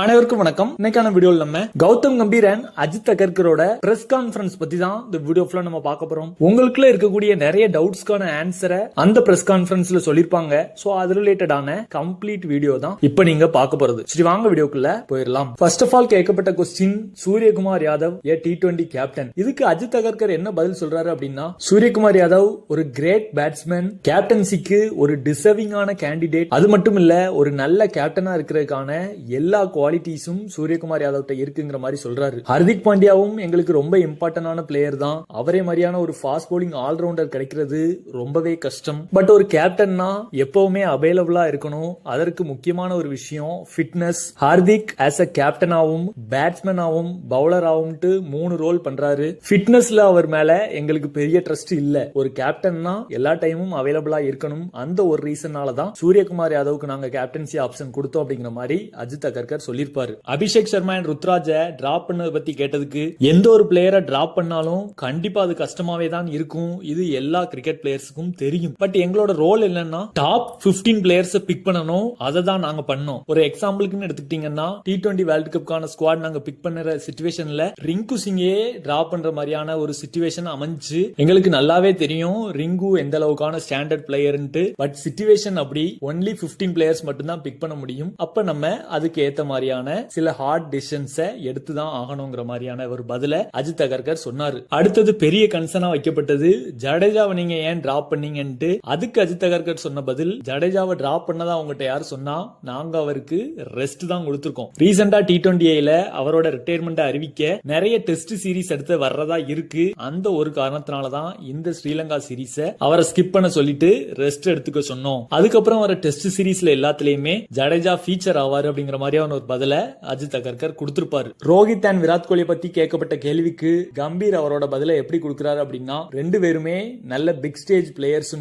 அனைவருக்கும் வணக்கம். இன்னைக்கான வீடியோல நம்ம கௌதம் கம்பீர் அண்ட் அஜித் அகர்கரோட பிரஸ் கான்ஃபரன்ஸ் பத்தி தான் இந்த வீடியோ ஃபுல்லா நம்ம பார்க்க போறோம். உங்களுக்குள்ள இருக்கக்கூடிய நிறைய டவுட்ஸ்க்கான ஆன்சரை அந்த பிரஸ் கான்ஃபரன்ஸ்ல சொல்லிருப்பாங்க. சோ அது ரிலேட்டடான கம்ப்ளீட் வீடியோ தான் இப்போ நீங்க பார்க்க போறது. சரி வாங்க வீடியோக்குள்ள போயிடலாம். ஃபர்ஸ்ட் ஆஃப் ஆல் கேட்கப்பட்ட கொஸ்டின் சூரியகுமார் யாதவ் ஏ டி டுவெண்டி கேப்டன் இதுக்கு அஜித் அகர்கர் என்ன பதில் சொல்றாரு அப்படின்னா சூரியகுமார் யாதவ் ஒரு கிரேட் பேட்ஸ்மேன் கேப்டன்சிக்கு ஒரு டிசர்விங்கான கேண்டிடேட் அது மட்டும் இல்ல ஒரு நல்ல கேப்டனா இருக்கிறதுக்கான எல்லா குவாலிட்டிஸும் சூரியகுமார் யாதவ்கிட்ட இருக்குங்கிற மாதிரி சொல்றாரு. ஹர்திக் பாண்டியாவும் எங்களுக்கு ரொம்ப இம்பார்ட்டன்டான பிளேயர் தான். அவரே மாதிரியான ஒரு ஃபாஸ்ட் போலிங் ஆல்ரவுண்டர் கிடைக்கிறது ரொம்பவே கஷ்டம். பட் ஒரு கேப்டன்னா எப்பவுமே அவைலபிளா இருக்கணும். அதற்கு முக்கியமான ஒரு விஷயம் ஃபிட்னஸ் ஹார்திக் ஆஸ் அ கேப்டனாவும் பேட்ஸ்மேனாவும் பவுலராவும்ட்டு மூணு ரோல் பண்றாரு. ஃபிட்னஸ்ல அவர் மேல எங்களுக்கு பெரிய ட்ரஸ்ட் இல்ல. ஒரு கேப்டன்னா எல்லா டைமும் அவைலபிளா இருக்கணும். அந்த ஒரு ரீசனால தான் சூரியகுமார் யாதவுக்கு நாங்க கேப்டன்சி ஆப்ஷன் கொடுத்தோம் அப்படிங்கிற மாதிரி அஜித் அகர்கர் சொல்லியிருப்பாரு. அபிஷேக் சர்மா அண்ட் ருத்ராஜ டிராப் பண்ணதை பத்தி கேட்டதுக்கு எந்த ஒரு பிளேயரை டிராப் பண்ணாலும் கண்டிப்பா அது கஷ்டமாவே தான் இருக்கும். இது எல்லா கிரிக்கெட் பிளேயர்ஸுக்கும் தெரியும். பட் எங்களோட ரோல் என்னன்னா டாப் 15 பிளேயர்ஸ் பிக் பண்ணணும். அதை தான் நாங்க பண்ணோம். ஒரு எக்ஸாம்பிளுக்குன்னு எடுத்துக்கிட்டீங்கன்னா டி டுவெண்டி வேர்ல்டு கப்கான ஸ்குவாட் நாங்க பிக் பண்ணுற சுச்சுவேஷன்ல ரிங்கு சிங்கே டிராப் பண்ற மாதிரியான ஒரு சுச்சுவேஷன் அமைஞ்சு எங்களுக்கு நல்லாவே தெரியும் ரிங்கு எந்த அளவுக்கான ஸ்டாண்டர்ட் பிளேயர்ன்ட்டு பட் சுச்சுவேஷன் அப்படி ஒன்லி 15 பிளேயர்ஸ் மட்டும் தான் பிக் பண்ண முடியும். அப்ப நம்ம அதுக்கு ஏத்த மாதிரியான சில ஹார்ட் டிசிஷன்ஸை எடுத்து தான் ஆகணுங்கிற மாதிரியான ஒரு பதில அஜித் அகர்கர் சொன்னாரு. அடுத்தது பெரிய கன்சர்னா வைக்கப்பட்டது ஜடேஜாவை நீங்க ஏன் டிராப் பண்ணீங்கன்ட்டு அதுக்கு அஜித் அகர்கர் சொன்ன பதில் ஜடேஜாவை டிராப் பண்ணதா உங்ககிட்ட யார் சொன்னா நாங்க அவருக்கு ரெஸ்ட் தான் கொடுத்துருக்கோம். ரீசெண்டா டி டுவெண்டி ஏல அவரோட ரிட்டையர்மெண்ட் அறிவிக்க நிறைய டெஸ்ட் சீரிஸ் எடுத்து வர்றதா இருக்கு. அந்த ஒரு காரணத்தினால தான் இந்த ஸ்ரீலங்கா சீரீஸ அவரை ஸ்கிப் பண்ண சொல்லிட்டு ரெஸ்ட் எடுத்துக்க சொன்னோம். அதுக்கப்புறம் வர டெஸ்ட் சீரிஸ்ல எல்லாத்துலயுமே ஜடேஜா ஃபீச்சர் ஆவாரு அப்படிங்கிற மாதிரியான ஒரு பதில அஜித் அகர்கர் கொடுத்திருப்பாரு. ரோஹித் அண்ட் விராட் கோலி பத்தி கேட்கப்பட்ட கேள்விக்கு கம்பீர் அவரோட பதில எப்படி கொடுக்கிறாரு அப்படின்னா ரெண்டு பேருமே நல்ல பிக் ஸ்டேஜ் பிளேயர்ஸ்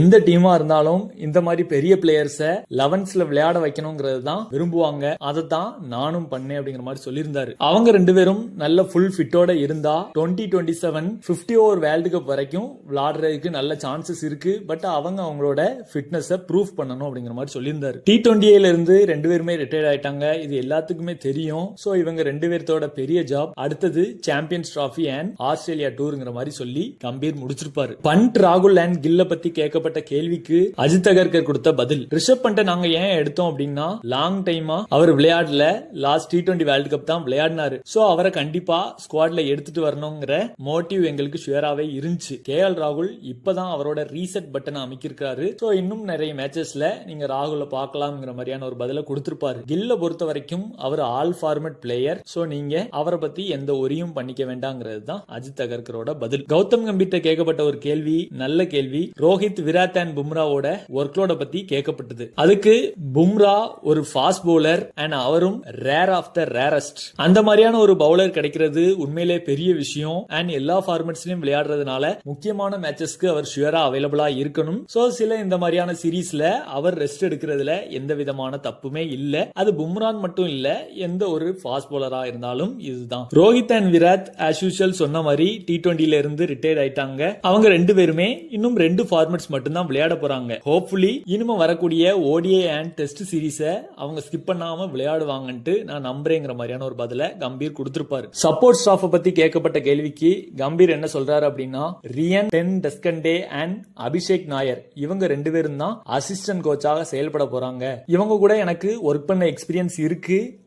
எந்த டீமா இருந்தாலும் இந்த மாதிரி பெரிய பிளேயர்ஸ லெவன்ஸ்ல விளையாட வைக்கணுங்கிறது தான் விரும்புவாங்க. அதை தான் நானும் பண்ணேன் அப்படிங்கிற மாதிரி சொல்லியிருந்தாரு. அவங்க ரெண்டு பேரும் நல்ல ஃபுல் ஃபிட்டோட இருந்தா twenty twenty seven fifty over world cup வரைக்கும் விளையாடுறதுக்கு நல்ல சான்சஸ் இருக்கு. பட் அவங்க அவங்களோட ஃபிட்னஸை ப்ரூவ் பண்ணணும் அப்படிங்கிற மாதிரி சொல்லியிருந்தாரு. டி டுவெண்ட்டி இருந்து ரெண்டு பேருமே ரிட்டையர்ட் ஆயிட்டாங்க. இது எல்லாத்துக்குமே தெரியும். சோ இவங்க ரெண்டு பேர்த்தோட பெரிய ஜாப் அடுத்தது சாம்பியன்ஸ் டிராஃபி அண்ட் ஆஸ்திரேலியா டூருங்கிற மாதிரி சொல்லி கம்பீர் முடிச்சிருப்பாரு. பண்ட் ராகுல் அண்ட் கில்ல பத்தி கேட்கப்பட்ட கேள்விக்கு அஜித் அகர்கர் கொடுத்த பதில். ரிஷப் பண்ட நாங்க ஏன் எடுத்தோம் அப்படின்னா லாங் டைமா அவர் விளையாடல. Last T twenty world cup தான் விளையாடினாரு. சோ அவரை கண்டிப்பா ஸ்குவாட்ல எடுத்துட்டு வரணுங்கிற மோட்டிவ் எங்களுக்கு ஷுவராவே இருந்துச்சு. கே எல் ராகுல் இப்பதான் அவரோட ரீசெட் பட்டனை அமைக்கிருக்காரு சோ இன்னும் நிறைய மேட்சஸ்ல நீங்க ராகுல பார்க்கலாம்ங்கிற மாதிரியான ஒரு பதில கொடுத்திருப்பாரு. கில்ல பொறுத்த வரைக்கும் அவர் ஆல் ஃபார்மட் பிளேயர் சோ நீங்க அவரை பத்தி எந்த ஒரியும் பண்ணிக்க வேண்டாங்கிறது தான் அஜித் அகர்கரோட பதில். கௌதம் கம்பீர்ட்ட கேட்கப்பட்ட ஒரு கேள்வி நல்ல கேள்வி. ரோஹித் விராட் அண்ட் பும்ராவோட ஒர்க்லோட பத்தி கேட்கப்பட்டது. அதுக்கு பும்ரா ஒரு ஃபாஸ்ட் பவுலர் அண்ட் அவரும் ரேர் ஆஃப் த ரேரஸ்ட் அந்த மாதிரியான ஒரு பவுலர் கிடைக்கிறது உண்மையிலே பெரிய விஷயம். அண்ட் எல்லா ஃபார்மேட்ஸ்லயும் விளையாடுறதுனால முக்கியமான மேட்சஸ்க்கு அவர் ஷுவரா அவைலபிளா இருக்கணும். சோ சில இந்த மாதிரியான சீரீஸ்ல அவர் ரெஸ்ட் எடுக்கிறதுல எந்த விதமான தப்புமே இல்ல. அது பும்ரான் மட்டும் மட்டும் இல்ல எந்த ஒரு ஃபாஸ்ட் போலரா இருந்தாலும் இதுதான். Rohit and Virat as usual சொன்ன மாதிரி டி டுவெண்ட்டில இருந்து ரிட்டையர்ட் ஆயிட்டாங்க. அவங்க ரெண்டு பேருமே இன்னும் ரெண்டு ஃபார்மேட்ஸ் மட்டும்தான் விளையாட போறாங்க. ஹோப்ஃபுல்லி இனிமே வரக்கூடிய ஓடிஏ அண்ட் டெஸ்ட் சீரீஸ அவங்க ஸ்கிப் பண்ணாம விளையாடுவாங்கன்ட்டு நான் நம்புறேங்கிற மாதிரியான ஒரு பதில கம்பீர் கொடுத்திருப்பாரு. சப்போர்ட் ஸ்டாஃப் பத்தி கேட்கப்பட்ட கேள்விக்கு கம்பீர் என்ன சொல்றாரு அப்படின்னா Ryan ten Doeschate and Abhishek Nayar இவங்க ரெண்டு பேரும் தான் அசிஸ்டன்ட் கோச்சாக செயல்பட போறாங்க. இவங்க கூட எனக்கு ஒர்க் பண்ண எக்ஸ்பீரியன்ஸ் இருக்கு.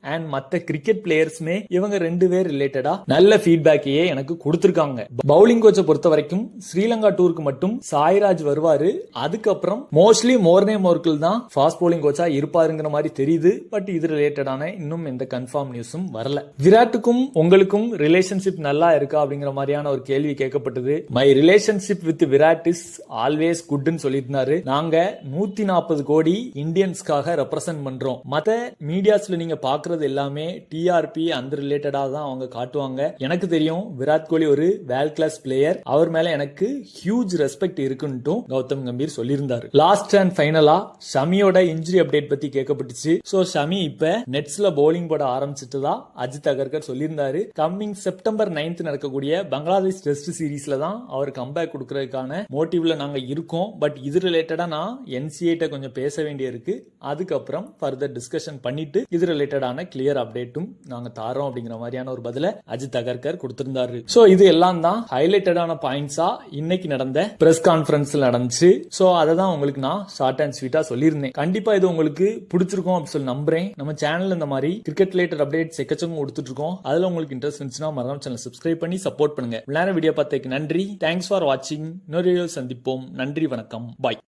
அண்ட் மத்த கிரிக்கெட் பிளேயர்ஸ்மே இவங்க ரெண்டு பேர் ரிலேட்டடா நல்ல ஃபீட்பேக்கையே எனக்கு கொடுத்திருக்காங்க. பவுலிங் கோச்சை பொறுத்த வரைக்கும் ஸ்ரீலங்கா டூருக்கு மட்டும் சாய்ராஜ் வருவாரு. அதுக்கப்புறம் மோஸ்ட்லி மோர்னே மோர்க்கில் தான் ஃபாஸ்ட் பவுலிங் கோச்சா இருப்பாருங்கிற மாதிரி தெரியுது. பட் இது ரிலேட்டடான இன்னும் எந்த கன்ஃபார்ம் நியூஸும் வரல. விராட்டுக்கும் உங்களுக்கும் ரிலேஷன்ஷிப் நல்லா இருக்கா அப்படிங்கிற மாதிரியான ஒரு கேள்வி கேட்கப்பட்டது. My relationship with Virat is always குட்னு சொல்லியிருந்தாரு. நாங்க நூத்தி நாற்பது கோடி இந்தியன்ஸ்க்காக ரெப்ரசென்ட் பண்றோம். மத்த மீடியாஸ்ல நீங்க பாக்குறது எல்லாமே டிஆர்பி அந்த ரிலேட்டடா தான் அவங்க காட்டுவாங்க. எனக்கு தெரியும் விராட் கோலி ஒரு வேல் கிளாஸ் பிளேயர் அவர் மேல எனக்கு ஹியூஜ் ரெஸ்பெக்ட் இருக்குன்ட்டும் கௌதம் கம்பீர் சொல்லியிருந்தாரு. லாஸ்ட் அண்ட் ஃபைனலா ஷமியோட இன்ஜுரி அப்டேட் பத்தி கேட்கப்பட்டுச்சு சோ ஷமி இப்ப நெட்ஸ்ல பவுலிங் போட ஆரம்பிச்சிட்டதா அஜித் அகர்கர் சொல்லியிருந்தாரு. கம்மிங் செப்டம்பர் நைன்த் நடக்கக்கூடிய பங்களாதேஷ் டெஸ்ட் சீரீஸ்ல தான் அவர் கம்பேக் கொடுக்கறதுக்கான மோட்டிவ்ல நாங்க இருக்கோம். பட் இது ரிலேட்டடா நான் என்சிஏட்ட கொஞ்சம் பேச வேண்டிய இருக்கு அதுக்கப்புறம் ஃபர்தர் டிஸ்கஷன் பண்ணிட்டு இது ரிலேட்டடான கிளியர் அப்டேட்டும் நாங்க தாரோம் அப்படிங்கிற மாதிரியான ஒரு பதில அஜித் அகர்கர் கொடுத்திருந்தாரு. சோ இது எல்லாம் தான் ஹைலைட்டடான பாயிண்ட்ஸா இன்னைக்கு நடந்த பிரஸ் கான்ஃபரன்ஸ்ல நடந்துச்சு. சோ அதை தான் உங்களுக்கு நான் ஷார்ட் அண்ட் ஸ்வீட்டா சொல்லியிருந்தேன். கண்டிப்பா இது உங்களுக்கு பிடிச்சிருக்கும் அப்படின்னு சொல்லி நம்புறேன். நம்ம சேனல் இந்த மாதிரி கிரிக்கெட் ரிலேட்டட் அப்டேட்ஸ் எக்கச்சக்கம் கொடுத்துட்டு இருக்கோம். அதுல உங்களுக்கு இன்ட்ரெஸ்ட் இருந்துச்சுன்னா மறக்காம சேனல் சப்ஸ்கிரைப் பண்ணி சப்போர்ட் பண்ணுங்க. விளையாட வீடியோ பார்த்ததுக்கு நன்றி. தேங்க்ஸ் ஃபார் வாட்சிங் இன்னொரு வீடியோ சந்திப்போம். நன்றி வணக்கம். பாய்